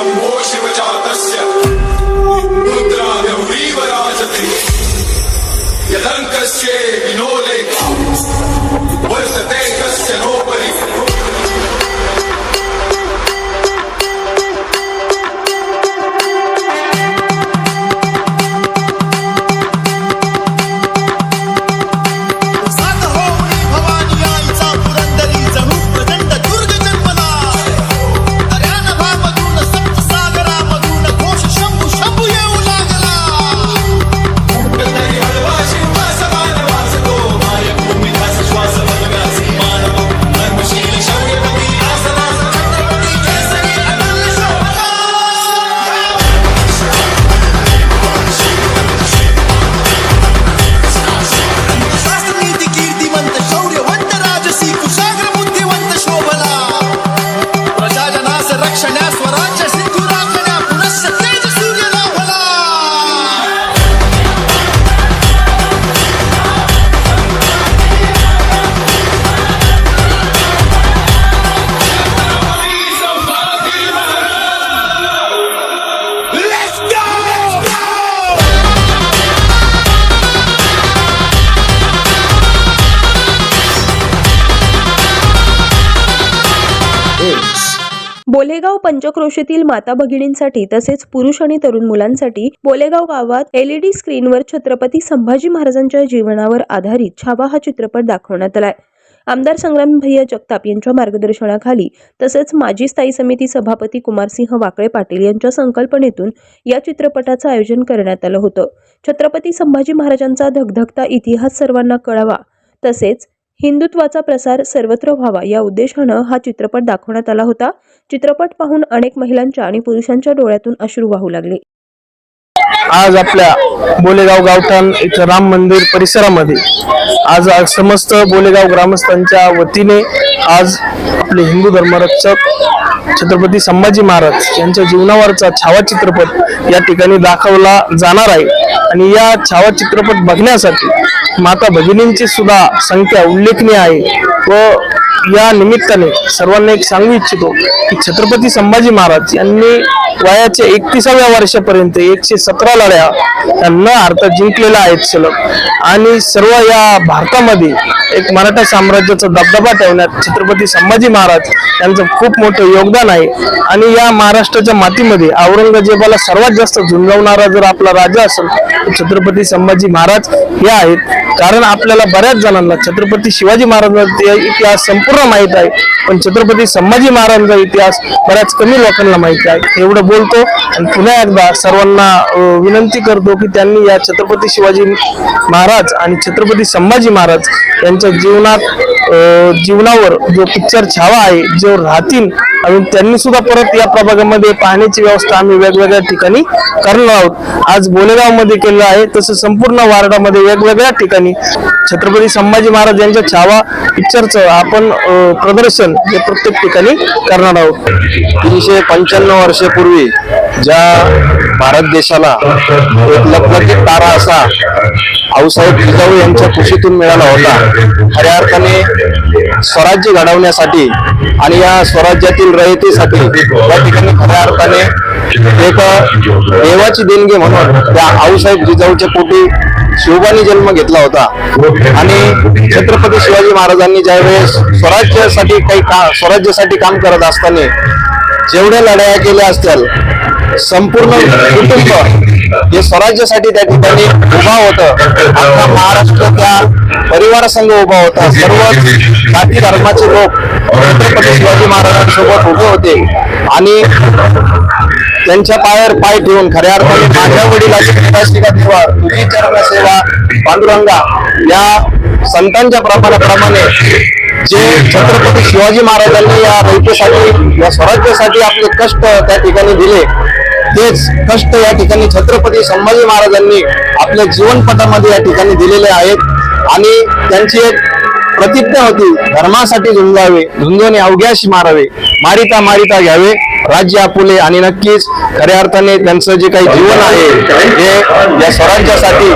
शम्भो शिवजातस्य रुद्रा गौरीवराजते यदङ्कस्य विनोले। वर्तते कस्य नोपरि। बोलेगाव पंचक्रोशीतील माता भगिनींसाठी तसेच पुरुष आणि तरुण मुलांसाठी बोलेगाव गावात एलईडी स्क्रीनवर छत्रपती संभाजी महाराजांच्या जीवनावर आधारित छावा हा चित्रपट दाखवण्यात आलाय. आमदार संग्राम भैया जगताप यांच्या मार्गदर्शनाखाली तसेच माजी स्थायी समिती सभापती कुमारसिंह वाकळे पाटील यांच्या संकल्पनेतून या चित्रपटाचं आयोजन करण्यात आलं होतं. छत्रपती संभाजी महाराजांचा धगधगता इतिहास सर्वांना कळावा तसेच हिंदुत्वाचा प्रसार सर्वत्र व्हावा या उद्देशानं हा चित्रपट दाखवण्यात आला होता. चित्रपट पाहून अनेक महिलांच्या आणि पुरुषांच्या डोळ्यातून अश्रू वाहू लागले. आज आपल्या बोलेगाव गावठाण इथं राम मंदिर परिसरामध्ये आज आज समस्त बोलेगाव ग्रामस्थांच्या वतीने आज आपले हिंदू धर्मरक्षक छत्रपती संभाजी महाराज यांच्या जीवनावरचा छावा चित्रपट या ठिकाणी दाखवला जाणार आहे. आणि या छावा चित्रपट बघण्यासाठी माता भगिनींची सुद्धा संख्या उल्लेखनीय आहे. व या निमित्ताने सर्वांना एक सांगू इच्छितो. की छत्रपती संभाजी महाराज यांनी वयाच्या एकतीसाव्या वर्षापर्यंत एकशे सतरा लढ्या न अर्थ जिंकलेल्या आहेत सलग. आणि सर्व या भारतामध्ये एक मराठा साम्राज्याचा दबदबा ठेवण्यात छत्रपती संभाजी महाराज यांचं खूप मोठं योगदान आहे. आणि या महाराष्ट्राच्या मातीमध्ये औरंगजेबाला सर्वात जास्त झुंजवणारा जर आपला राजा असेल तर छत्रपती संभाजी महाराज हे आहेत. कारण आपल्याला बऱ्याच जणांना छत्रपती शिवाजी महाराजांचा इतिहास संपूर्ण माहीत आहे. पण छत्रपती संभाजी महाराजांचा इतिहास बऱ्याच कमी लोकांना माहिती आहे. एवढं बोलतो आणि पुन्हा एकदा सर्वांना विनंती करतो की त्यांनी या छत्रपती शिवाजी महाराज आणि छत्रपती संभाजी महाराज यांच्या जीवनात जीवनावर जो पिक्चर छावा आहे जो राहतील आणि त्यांनी सुद्धा परत या प्रभागामध्ये पाहण्याची व्यवस्था आम्ही वेगवेगळ्या ठिकाणी करणार आहोत. आज बोलेगावमध्ये केलं आहे तसं संपूर्ण वार्डामध्ये वेगवेगळ्या ठिकाणी छत्रपती संभाजी महाराज यांच्या छावा पिक्चरचं आपण प्रदर्शन प्रदर्शन हे प्रत्येक ठिकाणी करणार आहोत. तीनशे पंच्याण्णव वर्षापूर्वी ज्या भारत देशाला एक लखलखीत तारा असा आऊसाहेब जिजाऊ यांच्या कुशीतून मिळाला होता खऱ्या अर्थाने स्वराज्य घडवण्यासाठी आणि या स्वराज्यातील रयतेसाठी या ठिकाणी खऱ्या अर्थाने एक देवाची देणगी म्हणून त्या आऊसाहेब जिजाऊच्या पोटी शिवबानी जन्म घेतला होता. आणि छत्रपती शिवाजी महाराजांनी ज्यावेळेस स्वराज्यासाठी काही का स्वराज्यासाठी काम करत असताना जेवढ्या लढाया केल्या असतील संपूर्ण कुटुंब हे स्वराज्यासाठी त्या ठिकाणी उभा होतं. अख्खा महाराष्ट्र त्या परिवारासंघ उभा होता. सर्व जाती धर्माचे लोक छत्रपती शिवाजी महाराजांसोबत उभे होते. आणि त्यांच्या पायावर पाय ठेवून खऱ्या अर्थाने माझ्या वडिलाची पिताश्रीका सेवा तुझी चरण सेवा पांडुरंगा या संतांच्या प्रमाणाप्रमाणे जे छत्रपती शिवाजी महाराजांनी या रयतेसाठी या स्वराज्यासाठी आपले कष्ट त्या ठिकाणी दिले तेच कष्ट या ठिकाणी छत्रपती संभाजी महाराजांनी आपल्या जीवनपटामध्ये या ठिकाणी दिलेले आहेत. आणि त्यांची एक प्रतिज्ञा होती. धर्मासाठी झुंजावे झुंजवणे अवघ्याशी मारावे. मारिता मारिता घ्यावे. राज्य आपुले आणि नक्कीच खऱ्या अर्थाने त्यांचं जे काही जीवन आहे हे या स्वराज्यासाठी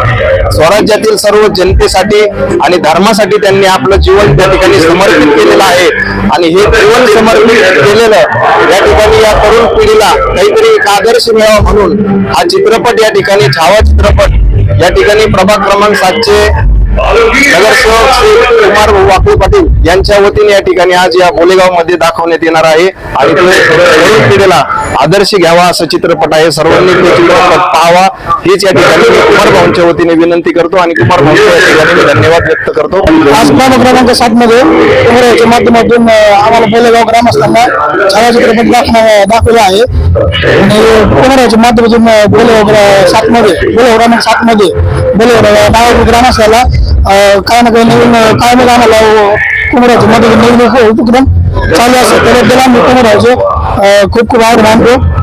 स्वराज्यातील सर्व जनतेसाठी आणि धर्मासाठी त्यांनी आपलं जीवन त्या ठिकाणी समर्पित केलेलं आहे. आणि हे जीवन समर्पित केलेलं या ठिकाणी या तरुण पिढीला काहीतरी एक आदर्श मिळावा म्हणून हा चित्रपट या ठिकाणी छावा चित्रपट या ठिकाणी प्रभाग क्रमांक सातचे नगरसेवक श्री कुमार भाऊ पाटील यांच्या वतीने या ठिकाणी आज या बोलेगावमध्ये दाखवण्यात येणार आहे. आणि आदर्श घ्यावा असं चित्रपट आहे. सर्वांनी तो चित्रपट पाहावा. हीच या ठिकाणी कुमार भाऊंच्या वतीने विनंती करतो आणि कुमार भाऊ या ठिकाणी मी धन्यवाद व्यक्त करतो. आज प्रभाग क्रमांक सात मध्ये उमराच्या माध्यमातून आम्हाला बोलेगाव ग्रामस्थांना छायाचित्रपट चित्रपट दाखवला आहे. आणि उमराच्या माध्यमातून बोलेगाव सात मध्ये बोलेगाव क्रमांक सात मध्ये बोलेगाव नावाच्या ग्रामस्थाला अं, ना काही नवीन काय नाही आम्हाला कुमराच्या माध्यमातून नवीन उपक्रम चालू असतात त्याबद्दल आम्ही राहायचो खूप खूप आभार मानतो.